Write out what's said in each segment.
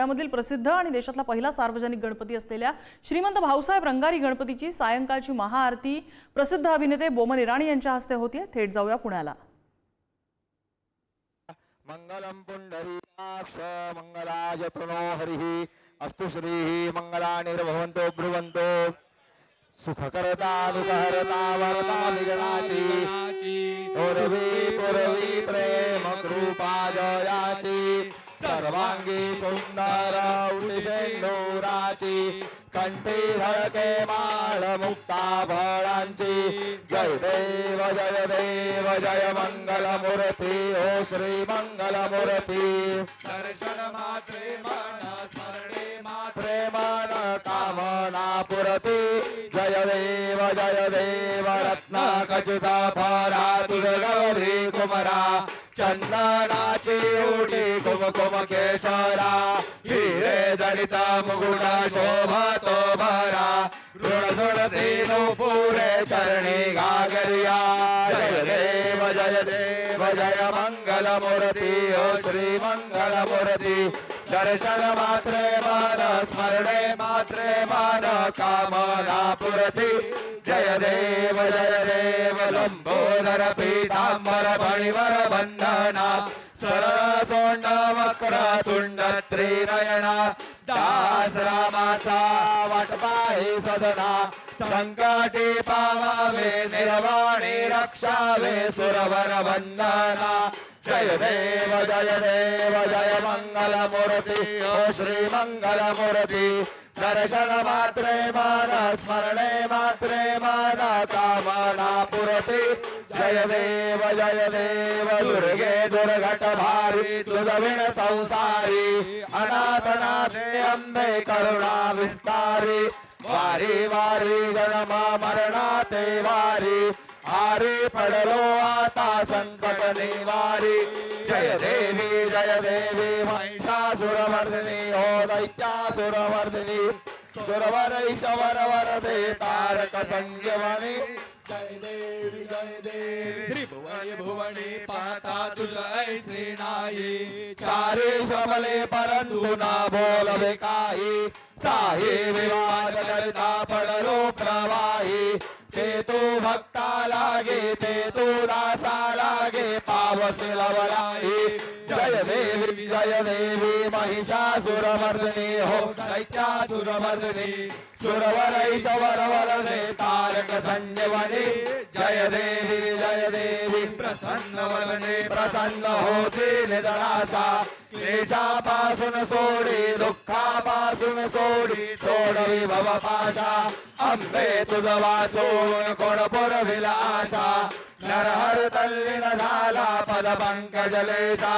पुण्यामधील प्रसिद्ध आणि देशातला पहिला सार्वजनिक गणपती असलेल्या श्रीमंत भाऊसाहेब रंगारी गणपतीची सायंकाळची महाआरती प्रसिद्ध अभिनेते बोमन इराणी यांच्या हस्ते होतीये. थेट जाऊया पुण्याला. मङ्गलं पुण्डरीकाक्ष मङ्गलाय तृणो हरिः अस्तु श्रीः मङ्गलानिर्भवन्तो ब्रुवन्तो। सुखकरता दुःखहरता वरता विघ्नाची पूर्वी पूर्वी प्रेम कृपा जयाची सर्वांगी सुंदर उषेंदुराची कंठी धडके माळ मुक्ता फळांची. जय देव जय देव जय मंगल मूर्ती ओ श्री मंगल मूर्ती दर्शन मात्रे मन पुरती जय देव जय देव रत्न खचिता फरा तुझ कुमरा। चंदनाची उटी कुमकुम केशरा। हिरे जडित शोभा तो भरा। ऋण सुडती पुरे चरणी गागरिया। जय देव जय देव जय मंगल मूर्ती ओ श्री मंगल मूर्ती दर्शन मात्रे मान स्मरणे मात्रे मान कामना पुरती जय देव जय देव लंबोदर पीतांबर मणिवर बंधना सरसोंड वक्र तुंड त्रिनयना। दास रामाचा वाटपाही सदना। संकटी पावावे निर्वाणी रक्षावे सुरवर वंदना जय देव जय देव जय मंगल मूर्ती ओ श्री मंगल मूर्ती दर्शन मात्रे माना स्मरणे मात्रे मन कामना पुरती। जय देव जय देव दुर्गे दुर्घट भारी तुझविण संसारी। अनाथनाथे अंबे करुणा विस्तारी। वारी वारी जन्म मरणाते वारी। आरे पडलो आता संकट निवारी. जय देवी जय देवी महिषासुरवर्धिनी हो दैत्यासुरवर्धिनी सुरवरैशवर वरदे तारक संजीवनी जय देवी जय देवी. त्रिभुवनी भुवनी पाहता तुझ ऐसे चारे शमले परंतु ना बोलवे काही साही विवाद करता पडलो प्रवाही. लागे ते तू दासा लागे पावस लवलाई जय देवी जय देवी महिषासुरमर्दिनी हो दैत्यासुरमर्दिनी सुरवर तारक संजवने जय देवी जय देवी प्रसन्न वदने प्रसन्न होते निदराशा क्लेशापासून सोडी दुःखापासून सोडी सोडवी भवपाशा. अंबे तुझ वाचून कोण पुरविल आशा? नरहर तल्लीन झाला पद पंकज लेशा.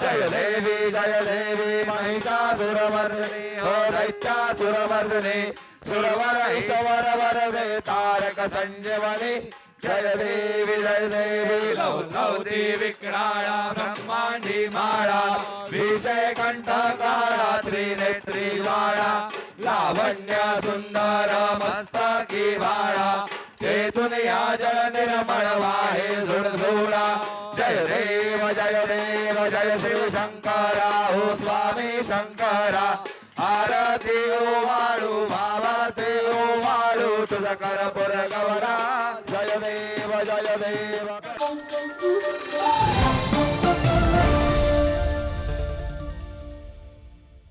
जय देवी जय देवी महिषासुरमर्दिनी हो दैत्यासुरमर्दिनी सुरवर ईश्वर वरदे तारक संजीवनी. जय देवी जय देवी लव लवती विक्राळा ब्रह्मांडी माळा. अतिशय कंठ रात्री नेत्री बाळा लावण्य सुंदर मस्तकी बाळा तेथून या जय निर्मळ वाहे झुडझुडा जय देव जय देव जय शिव शंकरा हो स्वामी शंकरा। आरती ओ वाळू भावाते ओ वाळू तुझ करपुर गवरा जय देव जय देव।